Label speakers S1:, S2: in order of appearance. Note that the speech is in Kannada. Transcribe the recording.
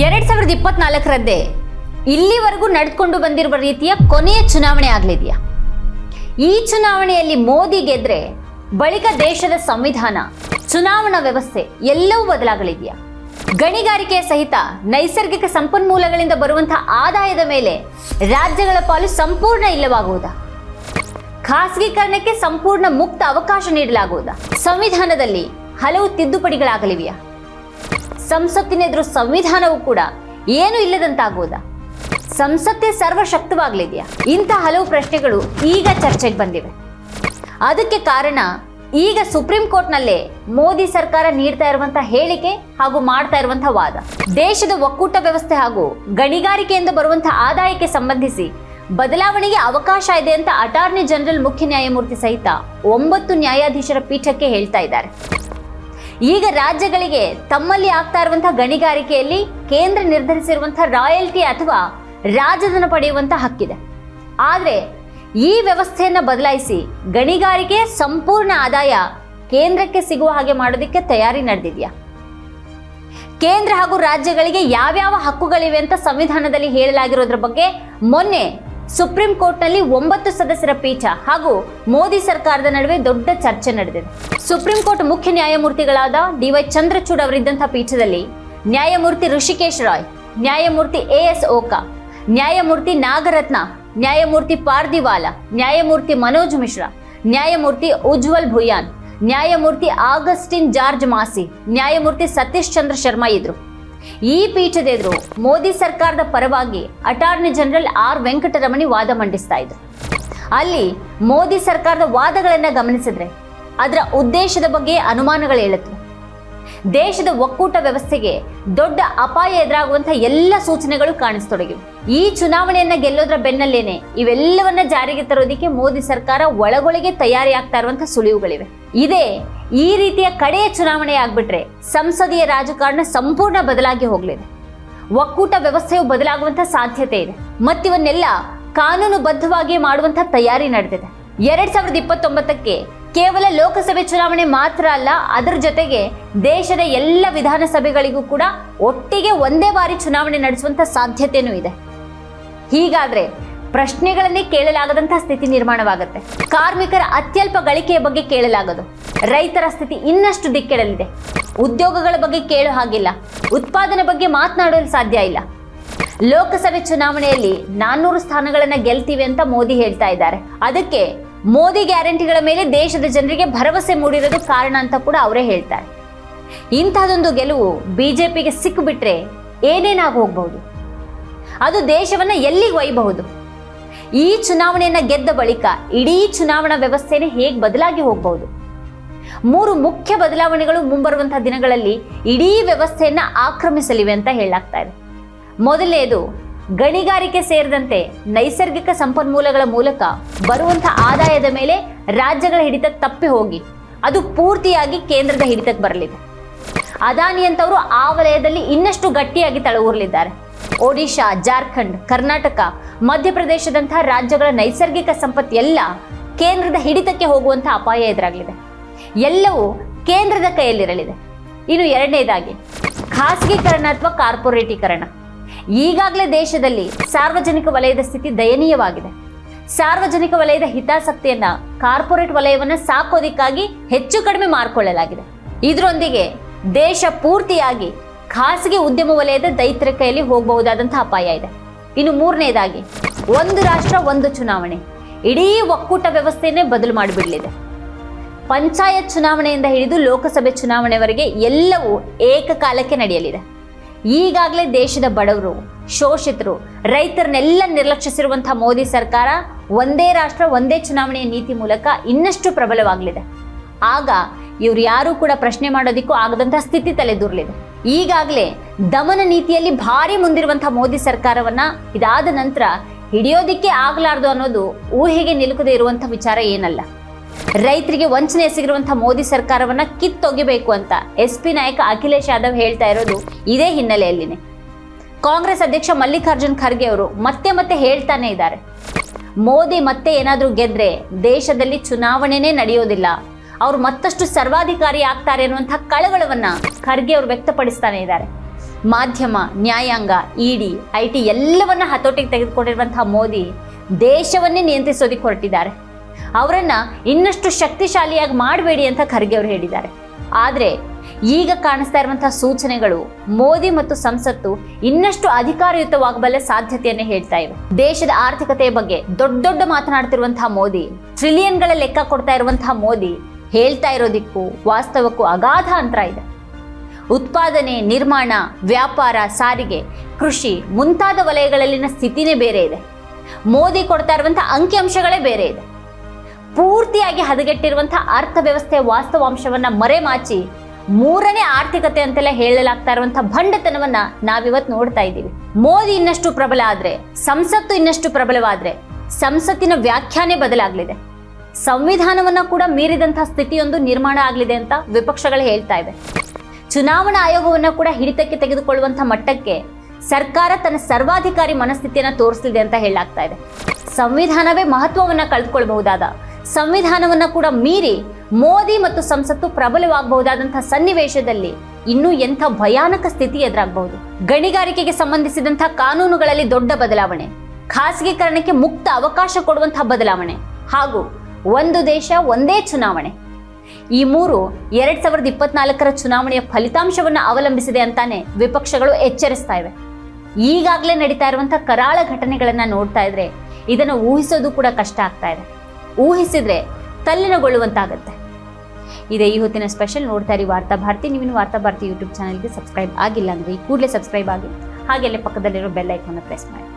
S1: ಎರಡ್ ಸಾವಿರದ ಇಪ್ಪತ್ನಾಲ್ಕರದ್ದೇ ಇಲ್ಲಿವರೆಗೂ ನಡೆದುಕೊಂಡು ಬಂದಿರುವ ರೀತಿಯ ಕೊನೆಯ ಚುನಾವಣೆ ಆಗಲಿದೆಯಾ? ಈ ಚುನಾವಣೆಯಲ್ಲಿ ಮೋದಿ ಗೆದ್ರೆ ಬಳಿಕ ದೇಶದ ಸಂವಿಧಾನ, ಚುನಾವಣಾ ವ್ಯವಸ್ಥೆ ಎಲ್ಲವೂ ಬದಲಾಗಲಿದೆಯಾ? ಗಣಿಗಾರಿಕೆಯ ಸಹಿತ ನೈಸರ್ಗಿಕ ಸಂಪನ್ಮೂಲಗಳಿಂದ ಬರುವಂತಹ ಆದಾಯದ ಮೇಲೆ ರಾಜ್ಯಗಳ ಪಾಲು ಸಂಪೂರ್ಣ ಇಲ್ಲವಾಗುವುದಾ? ಖಾಸಗೀಕರಣಕ್ಕೆ ಸಂಪೂರ್ಣ ಮುಕ್ತ ಅವಕಾಶ ನೀಡಲಾಗುವುದಾ? ಸಂವಿಧಾನದಲ್ಲಿ ಹಲವು ತಿದ್ದುಪಡಿಗಳಾಗಲಿವೆಯಾ? ಸಂಸತ್ತಿನೆದುರು ಸಂವಿಧಾನವು ಕೂಡ ಏನು ಇಲ್ಲದಂತಾಗುವುದಾ ಸಂಸತ್ತೇ ಸರ್ವಶಕ್ತವಾಗಲಿದೆಯಾ? ಇಂಥ ಹಲವು ಪ್ರಶ್ನೆಗಳು ಈಗ ಚರ್ಚೆಗೆ ಬಂದಿವೆ. ಅದಕ್ಕೆ ಕಾರಣ ಈಗ ಸುಪ್ರೀಂ ಕೋರ್ಟ್ನಲ್ಲೇ ಮೋದಿ ಸರ್ಕಾರ ನೀಡ್ತಾ ಇರುವಂತಹ ಹೇಳಿಕೆ ಹಾಗೂ ಮಾಡ್ತಾ ಇರುವಂತಹ ವಾದ. ದೇಶದ ಒಕ್ಕೂಟ ವ್ಯವಸ್ಥೆ ಹಾಗೂ ಗಣಿಗಾರಿಕೆಯಿಂದ ಬರುವಂತಹ ಆದಾಯಕ್ಕೆ ಸಂಬಂಧಿಸಿ ಬದಲಾವಣೆಗೆ ಅವಕಾಶ ಇದೆ ಅಂತ ಅಟಾರ್ನಿ ಜನರಲ್ ಮುಖ್ಯ ನ್ಯಾಯಮೂರ್ತಿ ಸಹಿತ ಒಂಬತ್ತು ನ್ಯಾಯಾಧೀಶರ ಪೀಠಕ್ಕೆ ಹೇಳ್ತಾ ಇದ್ದಾರೆ. ಈಗ ರಾಜ್ಯಗಳಿಗೆ ತಮ್ಮಲ್ಲಿ ಆಗ್ತಾ ಇರುವಂತಹ ಗಣಿಗಾರಿಕೆಯಲ್ಲಿ ಕೇಂದ್ರ ನಿರ್ಧರಿಸಿರುವಂತಹ ರಾಯಲ್ಟಿ ಅಥವಾ ರಾಜಧನ ಪಡೆಯುವಂತಹ ಹಕ್ಕಿದೆ. ಆದರೆ ಈ ವ್ಯವಸ್ಥೆಯನ್ನ ಬದಲಾಯಿಸಿ ಗಣಿಗಾರಿಕೆ ಸಂಪೂರ್ಣ ಆದಾಯ ಕೇಂದ್ರಕ್ಕೆ ಸಿಗುವ ಹಾಗೆ ಮಾಡೋದಕ್ಕೆ ತಯಾರಿ ನಡೆದಿದೆಯಾ? ಕೇಂದ್ರ ಹಾಗೂ ರಾಜ್ಯಗಳಿಗೆ ಯಾವ್ಯಾವ ಹಕ್ಕುಗಳಿವೆ ಅಂತ ಸಂವಿಧಾನದಲ್ಲಿ ಹೇಳಲಾಗಿರೋದ್ರ ಬಗ್ಗೆ ಮೊನ್ನೆ ಸುಪ್ರೀಂ ಕೋರ್ಟ್ನಲ್ಲಿ ಒಂಬತ್ತು ಸದಸ್ಯರ ಪೀಠ ಹಾಗೂ ಮೋದಿ ಸರ್ಕಾರದ ನಡುವೆ ದೊಡ್ಡ ಚರ್ಚೆ ನಡೆದಿದೆ. ಸುಪ್ರೀಂ ಕೋರ್ಟ್ ಮುಖ್ಯ ನ್ಯಾಯಮೂರ್ತಿಗಳಾದ ಡಿವೈ ಚಂದ್ರಚೂಡ್ ಅವರಿದ್ದಂಥ ಪೀಠದಲ್ಲಿ ನ್ಯಾಯಮೂರ್ತಿ ಋಷಿಕೇಶ್ ರಾಯ್, ನ್ಯಾಯಮೂರ್ತಿ ಎ ಎಸ್ ಓಕಾ, ನ್ಯಾಯಮೂರ್ತಿ ನಾಗರತ್ನ, ನ್ಯಾಯಮೂರ್ತಿ ಪಾರ್ದಿವಾಲ, ನ್ಯಾಯಮೂರ್ತಿ ಮನೋಜ್ ಮಿಶ್ರಾ, ನ್ಯಾಯಮೂರ್ತಿ ಉಜ್ವಲ್ ಭುಯಾನ್ ನ್ಯಾಯಮೂರ್ತಿ ಆಗಸ್ಟಿನ್ ಜಾರ್ಜ್ ಮಾಸಿ, ನ್ಯಾಯಮೂರ್ತಿ ಸತೀಶ್ ಚಂದ್ರ ಶರ್ಮಾ ಇದ್ರು. ಈ ಪೀಠದ ಎದುರು ಮೋದಿ ಸರ್ಕಾರದ ಪರವಾಗಿ ಅಟಾರ್ನಿ ಜನರಲ್ ಆರ್ ವೆಂಕಟರಮಣಿ ವಾದ ಮಂಡಿಸ್ತಾ ಇದ್ರು. ಅಲ್ಲಿ ಮೋದಿ ಸರ್ಕಾರದ ವಾದಗಳನ್ನ ಗಮನಿಸಿದ್ರೆ ಅದರ ಉದ್ದೇಶದ ಬಗ್ಗೆ ಅನುಮಾನಗಳು ಹೇಳುತ್ತವೆ ದೇಶದ ಒಕ್ಕೂಟ ವ್ಯವಸ್ಥೆಗೆ ದೊಡ್ಡ ಅಪಾಯ ಎದುರಾಗುವಂತಹ ಎಲ್ಲ ಸೂಚನೆಗಳು ಕಾಣಿಸ್ತೊಡಗಿವೆ. ಈ ಚುನಾವಣೆಯನ್ನ ಗೆಲ್ಲೋದ್ರ ಬೆನ್ನಲ್ಲೇನೆ ಇವೆಲ್ಲವನ್ನ ಜಾರಿಗೆ ತರೋದಕ್ಕೆ ಮೋದಿ ಸರ್ಕಾರ ಒಳಗೊಳಗೆ ತಯಾರಿ ಆಗ್ತಾ ಇರುವಂತಹ ಸುಳಿವುಗಳಿವೆ. ಇದೇ ಈ ರೀತಿಯ ಕಡೆಯ ಚುನಾವಣೆ ಆಗ್ಬಿಟ್ರೆ ಸಂಸದೀಯ ರಾಜಕಾರಣ ಸಂಪೂರ್ಣ ಬದಲಾಗಿ ಹೋಗ್ಲಿದೆ. ಒಕ್ಕೂಟ ವ್ಯವಸ್ಥೆಯು ಬದಲಾಗುವಂತಹ ಸಾಧ್ಯತೆ ಇದೆ. ಮತ್ತಿವನ್ನೆಲ್ಲ ಕಾನೂನುಬದ್ಧವಾಗಿ ಮಾಡುವಂತಹ ತಯಾರಿ ನಡೆದಿದೆ. ಎರಡ್ ಸಾವಿರದ ಇಪ್ಪತ್ತೊಂಬತ್ತಕ್ಕೆ ಕೇವಲ ಲೋಕಸಭೆ ಚುನಾವಣೆ ಮಾತ್ರ ಅಲ್ಲ, ಅದರ ಜೊತೆಗೆ ದೇಶದ ಎಲ್ಲ ವಿಧಾನಸಭೆಗಳಿಗೂ ಕೂಡ ಒಟ್ಟಿಗೆ ಒಂದೇ ಬಾರಿ ಚುನಾವಣೆ ನಡೆಸುವಂತ ಸಾಧ್ಯತೆನೂ ಇದೆ. ಹೀಗಾದ್ರೆ ಪ್ರಶ್ನೆಗಳನ್ನೇ ಕೇಳಲಾಗದಂತಹ ಸ್ಥಿತಿ ನಿರ್ಮಾಣವಾಗುತ್ತೆ. ಕಾರ್ಮಿಕರ ಅತ್ಯಲ್ಪ ಗಳಿಕೆಯ ಬಗ್ಗೆ ಕೇಳಲಾಗದು. ರೈತರ ಸ್ಥಿತಿ ಇನ್ನಷ್ಟು ದಿಕ್ಕೆಡಲಿದೆ. ಉದ್ಯೋಗಗಳ ಬಗ್ಗೆ ಕೇಳೋ ಹಾಗಿಲ್ಲ. ಉತ್ಪಾದನೆ ಬಗ್ಗೆ ಮಾತನಾಡಲು ಸಾಧ್ಯ ಇಲ್ಲ. ಲೋಕಸಭೆ ಚುನಾವಣೆಯಲ್ಲಿ ನಾನ್ನೂರು ಸ್ಥಾನಗಳನ್ನ ಗೆಲ್ತೀವಿ ಅಂತ ಮೋದಿ ಹೇಳ್ತಾ ಇದ್ದಾರೆ. ಅದಕ್ಕೆ ಮೋದಿ ಗ್ಯಾರಂಟಿಗಳ ಮೇಲೆ ದೇಶದ ಜನರಿಗೆ ಭರವಸೆ ಮೂಡಿರೋದು ಕಾರಣ ಅಂತ ಕೂಡ ಅವರೇ ಹೇಳ್ತಾರೆ. ಇಂಥದ್ದೊಂದು ಗೆಲುವು ಬಿಜೆಪಿಗೆ ಸಿಕ್ಕಿಬಿಟ್ರೆ ಏನೇನಾಗಿ ಹೋಗ್ಬಹುದು ಅದು ದೇಶವನ್ನ ಎಲ್ಲಿಗೆ ಒಯ್ಯಬಹುದು ಈ ಚುನಾವಣೆಯನ್ನ ಗೆದ್ದ ಬಳಿಕ ಇಡೀ ಚುನಾವಣಾ ವ್ಯವಸ್ಥೆನೇ ಹೇಗೆ ಬದಲಾಗಿ ಹೋಗಬಹುದು? ಮೂರು ಮುಖ್ಯ ಬದಲಾವಣೆಗಳು ಮುಂಬರುವಂತಹ ದಿನಗಳಲ್ಲಿ ಇಡೀ ವ್ಯವಸ್ಥೆಯನ್ನ ಆಕ್ರಮಿಸಲಿವೆ ಅಂತ ಹೇಳಲಾಗ್ತಾ ಇದೆ. ಮೊದಲನೇದು ಗಣಿಗಾರಿಕೆ ಸೇರಿದಂತೆ ನೈಸರ್ಗಿಕ ಸಂಪನ್ಮೂಲಗಳ ಮೂಲಕ ಬರುವಂತಹ ಆದಾಯದ ಮೇಲೆ ರಾಜ್ಯಗಳ ಹಿಡಿತ ತಪ್ಪಿ ಹೋಗಿ ಅದು ಪೂರ್ತಿಯಾಗಿ ಕೇಂದ್ರದ ಹಿಡಿತಕ್ಕೆ ಬರಲಿದೆ. ಅದಾನಿ ಅಂತವರು ಆ ವಲಯದಲ್ಲಿ ಇನ್ನಷ್ಟು ಗಟ್ಟಿಯಾಗಿ ತಳವೂರಲಿದ್ದಾರೆ. ಒಡಿಶಾ, ಜಾರ್ಖಂಡ್, ಕರ್ನಾಟಕ ಮಧ್ಯಪ್ರದೇಶದಂತಹ ರಾಜ್ಯಗಳ ನೈಸರ್ಗಿಕ ಸಂಪತ್ತು ಎಲ್ಲ ಕೇಂದ್ರದ ಹಿಡಿತಕ್ಕೆ ಹೋಗುವಂತಹ ಅಪಾಯ ಎದುರಾಗಲಿದೆ. ಎಲ್ಲವೂ ಕೇಂದ್ರದ ಕೈಯಲ್ಲಿರಲಿದೆ. ಇನ್ನು ಎರಡನೇದಾಗಿ ಖಾಸಗೀಕರಣ ಅಥವಾ ಕಾರ್ಪೊರೇಟೀಕರಣ. ಈಗಾಗಲೇ ದೇಶದಲ್ಲಿ ಸಾರ್ವಜನಿಕ ವಲಯದ ಸ್ಥಿತಿ ದಯನೀಯವಾಗಿದೆ. ಸಾರ್ವಜನಿಕ ವಲಯದ ಹಿತಾಸಕ್ತಿಯನ್ನ ಕಾರ್ಪೊರೇಟ್ ವಲಯವನ್ನ ಸಾಕೋದಿಕ್ಕಾಗಿ ಹೆಚ್ಚು ಕಡಿಮೆ ಮಾರ್ಕೊಳ್ಳಲಾಗಿದೆ. ಇದರೊಂದಿಗೆ ದೇಶ ಪೂರ್ತಿಯಾಗಿ ಖಾಸಗಿ ಉದ್ಯಮ ವಲಯದ ದೈತ್ಯರ ಕೈಯಲ್ಲಿ ಹೋಗಬಹುದಾದಂತಹ ಅಪಾಯ ಇದೆ. ಇನ್ನು ಮೂರನೇದಾಗಿ, ಒಂದು ರಾಷ್ಟ್ರ, ಒಂದು ಚುನಾವಣೆ. ಇಡೀ ಒಕ್ಕೂಟ ವ್ಯವಸ್ಥೆಯನ್ನೇ ಬದಲು ಮಾಡಿಬಿಡಲಿದೆ. ಪಂಚಾಯತ್ ಚುನಾವಣೆಯಿಂದ ಹಿಡಿದು ಲೋಕಸಭೆ ಚುನಾವಣೆವರೆಗೆ ಎಲ್ಲವೂ ಏಕಕಾಲಕ್ಕೆ ನಡೆಯಲಿದೆ. ಈಗಾಗಲೇ ದೇಶದ ಬಡವರು, ಶೋಷಿತರು, ರೈತರನ್ನೆಲ್ಲ ನಿರ್ಲಕ್ಷಿಸಿರುವಂತಹ ಮೋದಿ ಸರ್ಕಾರ ಒಂದೇ ರಾಷ್ಟ್ರ, ಒಂದೇ ಚುನಾವಣೆಯ ನೀತಿ ಮೂಲಕ ಇನ್ನಷ್ಟು ಪ್ರಬಲವಾಗಲಿದೆ. ಆಗ ಇವ್ರು ಯಾರೂ ಕೂಡ ಪ್ರಶ್ನೆ ಮಾಡೋದಿಕ್ಕೂ ಆಗದಂತಹ ಸ್ಥಿತಿ ತಲೆದೂರಲಿದೆ. ಈಗಾಗಲೇ ದಮನ ನೀತಿಯಲ್ಲಿ ಭಾರಿ ಮುಂದಿರುವಂತಹ ಮೋದಿ ಸರ್ಕಾರವನ್ನ ಇದಾದ ನಂತರ ಹಿಡಿಯೋದಿಕ್ಕೆ ಆಗಲಾರದು ಅನ್ನೋದು ಊಹೆಗೆ ನಿಲುಕದೇ ಇರುವಂತಹ ವಿಚಾರ ಏನಲ್ಲ. ರೈತರಿಗೆ ವಂಚನೆ ಎಸಗಿರುವಂತಹ ಮೋದಿ ಸರ್ಕಾರವನ್ನ ಕಿತ್ತೊಗಿಬೇಕು ಅಂತ ಎಸ್ ಪಿ ನಾಯಕ ಅಖಿಲೇಶ್ ಯಾದವ್ ಹೇಳ್ತಾ ಇರೋದು ಇದೇ ಹಿನ್ನೆಲೆಯಲ್ಲಿನೇ. ಕಾಂಗ್ರೆಸ್ ಅಧ್ಯಕ್ಷ ಮಲ್ಲಿಕಾರ್ಜುನ್ ಖರ್ಗೆ ಅವರು ಮತ್ತೆ ಮತ್ತೆ ಹೇಳ್ತಾನೆ ಇದ್ದಾರೆ. ಮೋದಿ ಮತ್ತೆ ಏನಾದರೂ ಗೆದ್ರೆ ದೇಶದಲ್ಲಿ ಚುನಾವಣೆನೇ ನಡೆಯೋದಿಲ್ಲ. ಅವರು ಮತ್ತಷ್ಟು ಸರ್ವಾಧಿಕಾರಿ ಆಗ್ತಾರೆ ಅನ್ನುವಂಥ ಕಳವಳವನ್ನ ಖರ್ಗೆ ಅವರು ವ್ಯಕ್ತಪಡಿಸ್ತಾನೆ ಇದ್ದಾರೆ. ಮಾಧ್ಯಮ, ನ್ಯಾಯಾಂಗ, ಇಡಿ ಐ ಟಿ ಎಲ್ಲವನ್ನ ಹತೋಟಿಗೆ ತೆಗೆದುಕೊಂಡಿರುವಂತಹ ಮೋದಿ ದೇಶವನ್ನೇ ನಿಯಂತ್ರಿಸೋದಕ್ಕೆ ಹೊರಟಿದ್ದಾರೆ. ಅವರನ್ನ ಇನ್ನಷ್ಟು ಶಕ್ತಿಶಾಲಿಯಾಗಿ ಮಾಡಬೇಡಿ ಅಂತ ಖರ್ಗೆ ಅವರು ಹೇಳಿದ್ದಾರೆ. ಆದರೆ ಈಗ ಕಾಣಿಸ್ತಾ ಇರುವಂತಹ ಸೂಚನೆಗಳು, ಮೋದಿ ಮತ್ತು ಸಂಸತ್ತು ಇನ್ನಷ್ಟು ಅಧಿಕಾರಯುತವಾಗಬಲ್ಲ ಸಾಧ್ಯತೆಯನ್ನೇ ಹೇಳ್ತಾ ಇವೆ. ದೇಶದ ಆರ್ಥಿಕತೆಯ ಬಗ್ಗೆ ದೊಡ್ಡ ದೊಡ್ಡ ಮಾತನಾಡ್ತಿರುವಂತಹ ಮೋದಿ ಟ್ರಿಲಿಯನ್ಗಳ ಲೆಕ್ಕ ಕೊಡ್ತಾ ಇರುವಂತಹ ಮೋದಿ ಹೇಳ್ತಾ ಇರೋದಿಕ್ಕೂ ವಾಸ್ತವಕ್ಕೂ ಅಗಾಧ ಅಂತರ ಇದೆ. ಉತ್ಪಾದನೆ, ನಿರ್ಮಾಣ, ವ್ಯಾಪಾರ, ಸಾರಿಗೆ, ಕೃಷಿ ಮುಂತಾದ ವಲಯಗಳಲ್ಲಿನ ಸ್ಥಿತಿನೇ ಬೇರೆ ಇದೆ. ಮೋದಿ ಕೊಡ್ತಾ ಇರುವಂತಹ ಅಂಕಿಅಂಶಗಳೇ ಬೇರೆ ಇದೆ. ಪೂರ್ತಿಯಾಗಿ ಹದಗೆಟ್ಟಿರುವಂತಹ ಅರ್ಥವ್ಯವಸ್ಥೆಯ ವಾಸ್ತವಾಂಶವನ್ನ ಮರೆಮಾಚಿ ಮೂರನೇ ಆರ್ಥಿಕತೆ ಅಂತೆಲ್ಲ ಹೇಳಲಾಗ್ತಾ ಇರುವಂತಹ ಭಂಡತನವನ್ನ ನಾವಿವತ್ತು ನೋಡ್ತಾ ಇದ್ದೀವಿ. ಮೋದಿ ಇನ್ನಷ್ಟು ಪ್ರಬಲ ಆದ್ರೆ, ಸಂಸತ್ತು ಇನ್ನಷ್ಟು ಪ್ರಬಲವಾದ್ರೆ, ಸಂಸತ್ತಿನ ವ್ಯಾಖ್ಯಾನೆ ಬದಲಾಗಲಿದೆ. ಸಂವಿಧಾನವನ್ನ ಕೂಡ ಮೀರಿದಂತಹ ಸ್ಥಿತಿಯೊಂದು ನಿರ್ಮಾಣ ಆಗಲಿದೆ ಅಂತ ವಿಪಕ್ಷಗಳು ಹೇಳ್ತಾ ಇವೆ. ಚುನಾವಣಾ ಆಯೋಗವನ್ನ ಕೂಡ ಹಿಡಿತಕ್ಕೆ ತೆಗೆದುಕೊಳ್ಳುವಂತಹ ಮಟ್ಟಕ್ಕೆ ಸರ್ಕಾರ ತನ್ನ ಸರ್ವಾಧಿಕಾರಿ ಮನಸ್ಥಿತಿಯನ್ನ ತೋರಿಸಲಿದೆ ಅಂತ ಹೇಳಲಾಗ್ತಾ ಇದೆ. ಸಂವಿಧಾನವೇ ಮಹತ್ವವನ್ನ ಕಳೆದುಕೊಳ್ಬಹುದಾದ ಸಂವಿಧಾನವನ್ನ ಕೂಡ ಮೀರಿ ಮೋದಿ ಮತ್ತು ಸಂಸತ್ತು ಪ್ರಬಲವಾಗಬಹುದಾದಂತಹ ಸನ್ನಿವೇಶದಲ್ಲಿ ಇನ್ನೂ ಎಂಥ ಭಯಾನಕ ಸ್ಥಿತಿ ಎದುರಾಗಬಹುದು. ಗಣಿಗಾರಿಕೆಗೆ ಸಂಬಂಧಿಸಿದಂತಹ ಕಾನೂನುಗಳಲ್ಲಿ ದೊಡ್ಡ ಬದಲಾವಣೆ, ಖಾಸಗೀಕರಣಕ್ಕೆ ಮುಕ್ತ ಅವಕಾಶ ಕೊಡುವಂತಹ ಬದಲಾವಣೆ ಹಾಗೂ ಒಂದು ದೇಶ ಒಂದೇ ಚುನಾವಣೆ. ಈ ಮೂರು ಎರಡ್ ಸಾವಿರದ ಇಪ್ಪತ್ನಾಲ್ಕರ ಚುನಾವಣೆಯ ಫಲಿತಾಂಶವನ್ನ ಅವಲಂಬಿಸಿದೆ ಅಂತಾನೆ ವಿಪಕ್ಷಗಳು ಎಚ್ಚರಿಸ್ತಾ ಇವೆ. ಈಗಾಗಲೇ ನಡೀತಾ ಇರುವಂತಹ ಕರಾಳ ಘಟನೆಗಳನ್ನ ನೋಡ್ತಾ ಇದ್ರೆ ಇದನ್ನು ಊಹಿಸೋದು ಕೂಡ ಕಷ್ಟ ಆಗ್ತಾ ಇದೆ. ಊಹಿಸಿದ್ರೆ ತಲ್ಲಿನಗೊಳ್ಳುವಂತಾಗತ್ತೆ. ಇದೇ ಈ ಹೊತ್ತಿನ ಸ್ಪೆಷಲ್ ನೋಡ್ತಾ ಇರಿ ವಾರ್ತಾ ಭಾರತಿ. ನೀವಿನ ವಾರ್ತಾ ಭಾರತಿ ಯೂಟ್ಯೂಬ್ ಚಾನಲ್ಗೆ ಸಬ್ಸ್ಕ್ರೈಬ್ ಆಗಿಲ್ಲ ಅಂದರೆ ಈ ಕೂಡಲೇ ಸಬ್ಸ್ಕ್ರೈಬ್ ಆಗಿ ಹಾಗೆಲ್ಲೇ ಪಕ್ಕದಲ್ಲಿರೋ ಬೆಲ್ ಐಕಾನ್ ಪ್ರೆಸ್ ಮಾಡಿ.